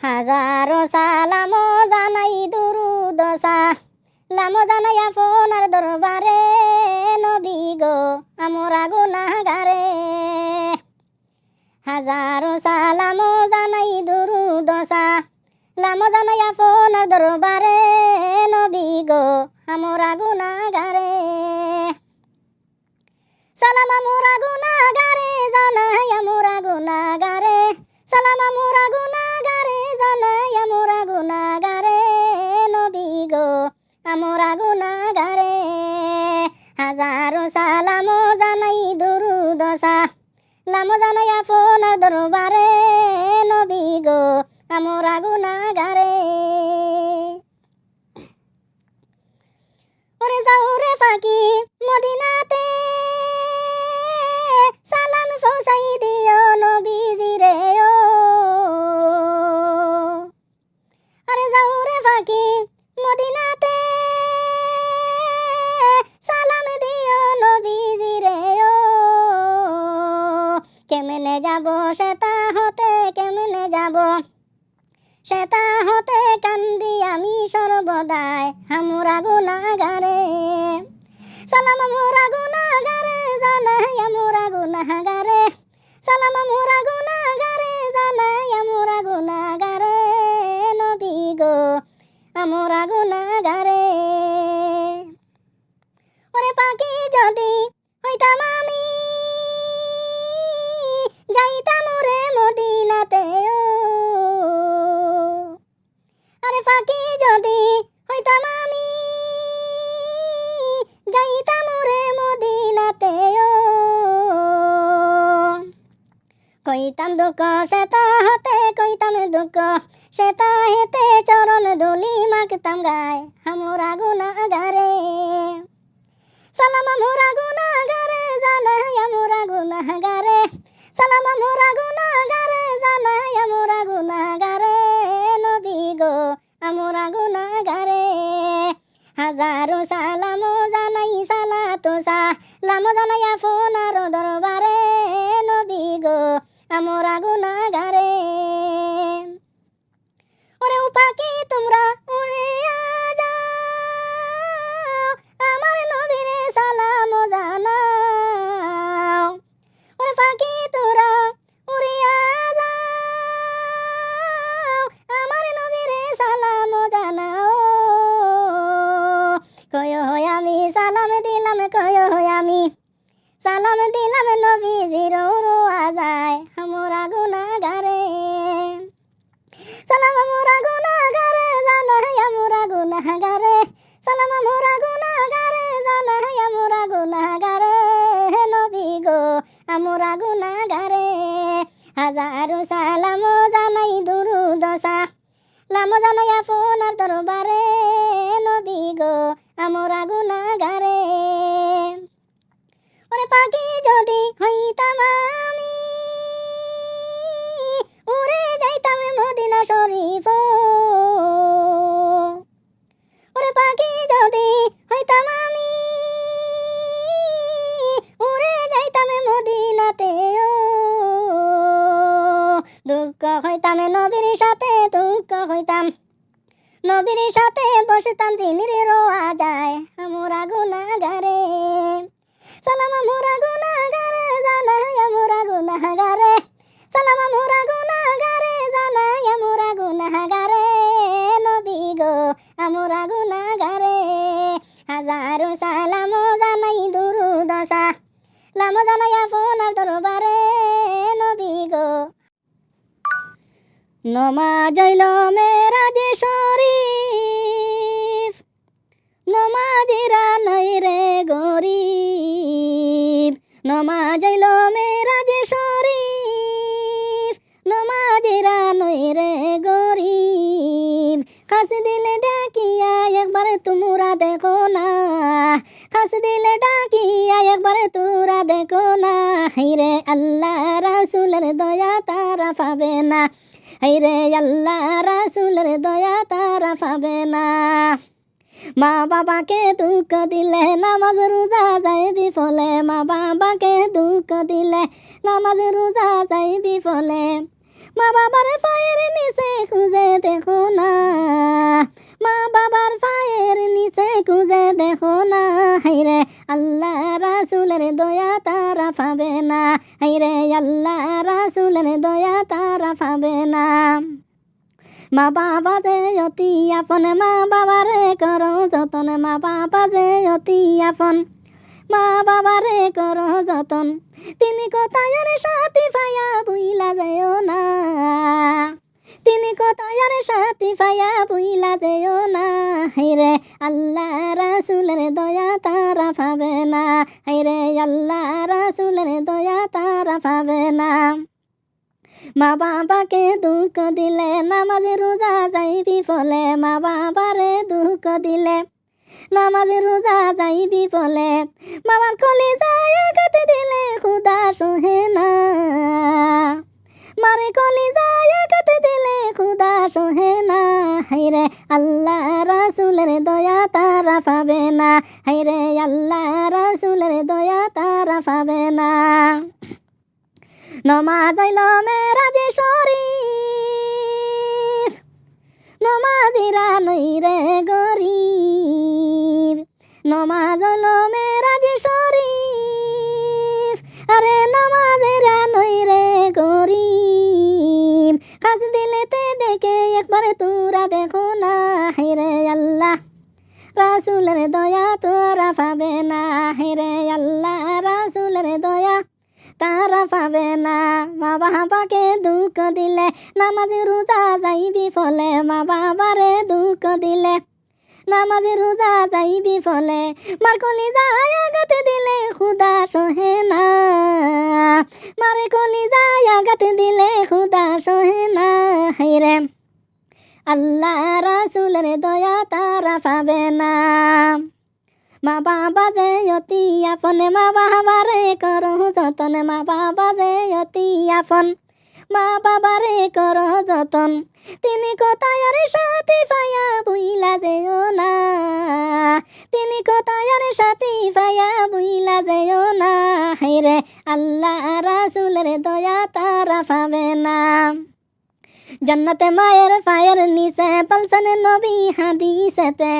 হাজারো সালামো জানাই দুরুদশা লামো জানাই আপনার দরবারে, নবী গো, আমরা গুনাহগারে। হাজারো সালামো জানাই দুরুদশা লামো জানাই আপনার দরবারে, নবী গো, আমরা গুনাহগারে। সালাম আমরা গুনাহগারে, জানাই আমরা গুনাহগারে। সালাম আমরা গুনাহগারে জানাই আমরা গুনাহগারে নবী গো আমরা গুনাহগারে হাজারো সালাম জানাই দুরুদশা লাম জানাই আপনার দরবারে নবী গো আমরা গুনাহগারে ওরে যাও রে পাখি মদিনাতে সেটা হতে কেমনে যাব? সেতা হতে কান্দি আমি সর্বদাই, হামুরা গুনাগারে। সালাম মোরা গুনাগারে, জানাই আমরা গুনাগারে। সালাম মোরা গুনাগারে, জানাই আমরা পাখি যদি হইতাম আমি যাইতাম রে মদিনাতে কইতাম দুঃখ সেতা হতে, কইতাম দুঃখ সেতা হেতে চরণ দুলি মাখতাম গায় আমরা গুনাগারে। সালাম আমরা গুনাগারে, জানাই আমরা গুনাগারে। সালাম আমরা গুনাগারে, জানাই আমরা গুনাগারে। লাম জানাই আপনার দরবারে, নবী গো আমরা গুনাগারে ওরে পাখি যদি হইতাম আমি, উড়ে যাইতাম মদিনা শরীফ নবীর সাথে বসতাম জিনির রোয়া যায় আমরা গুনাগারে সালাম আমরা গুনাগারে জানাই আমরা গুনাগারে সালাম আমরা নমাজইল মেরা যে শরীফ। নমাজিরা নাই রে গরিব। নমাজইল মেরা যে শরীফ। নমাজিরা নই রে গরিব। খাস দিলে ডাকিয়া একবার তোমরা দেখো না। খাস দিলে ডাকিয়া একবার তোরা দেখো না। হাইরে আল্লাহ রাসুলের দয়া তারা পাবে না। হাইরে আল্লাহ, রাসুলের দয়া তারা পাবে না। মা বাবাকে দুঃখ দিলে নামাজ রোজা যায় বিফলে মা বাবাকে দুঃখ দিলে নামাজ রোজা যায় বিফলে মা বাবার পায়ের নিচে খুঁজে তারা মা বাবা যে অতি আপন, মা বাবারে করো যতন, মা বাবা যে অতি আপন। মা বাবারে করো যতন, তিনি কোথায় সাথী পায়া বুইলা যেও না। তিনি কোথায় সাথী পায়া বুইলা যেও না। হাইরে আল্লাহ রাসুলের দয়া তারা পাবে না। হাইরে আল্লাহ রাসুলের দয়া তারা পাবে না। মা বাবাকে দুঃখ দিলে নামাজ রোজা যাই ফলে মা বাবারে দুঃখ দিলে নামাজ রোজা যাই ফলে বাবার কলি যায় আঘাত দিলে খুদা সোহে না। মারে কলি যায় আঘাত দিলে খুদা সোহে না। হাইরে আল্লাহ রাসুলের দয়া তারা পাবে না। হাইরে আল্লাহ রাসুলের দয়া তারা পাবে না। নমাজ আইল মেরাজে শরীফ। নমাজিরা নই রে গরিব। নমাজ আইল মেরাজে শরীফ। আরে নমাজেরা নই রে গরিব। কাজ দিলেতে ডেকে একবার তোরা দেখো না হেরে আল্লাহ। রাসুলের দয়া তোরা পাবে না হেরে আল্লাহ। রাসুলের দয়া তারা পাবে না। মা বাবাকে দুঃখ দিলে নামাজ রোজা যাইবি ফলে মা বাবারে দুঃখ দিলে নামাজ রোজা যাইবি ফলে মার কলি যায় দিলে খুদা সহে না। মারে কলি যায় দিলে খুদা সহে না। হাইরে আল্লাহ রাসুলের দয়া তারা পাবে না। মা বাবা যে অতি আপন, মা বাবারে করো যতন, মা বাবা যে অতি আপন, মা বাবারে করো যতন। তিনি কোথায় সাথী পায়া বুইলা যেও না? তিনি কোথায় সাথী পায়া বুইলা যেও না? হাইরে আল্লাহ, রাসুলের দয়া তারা পাবে না। জন্নতে মায়ের ফায়ের নিচে বলছেন নবী হাদিসেতে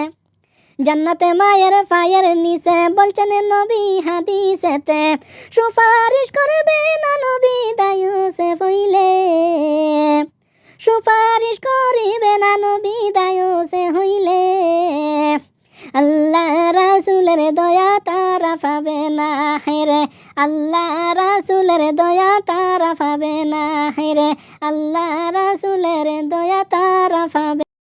জান্নাতে মায়ের ফায়ের নিচে বলছেন নবী হাদিসেতে, সুপারিশ করবে না নবী দায়ুসে হইলে। সুপারিশ করিবে না নবী দায়ুসে হইলে। আল্লাহ রাসুলের দয়া তারা পাবে না হেরে, আল্লাহ রাসুলের দয়া তারা পাবে না হেরে, আল্লাহ রাসুলের দয়া তারা পাবে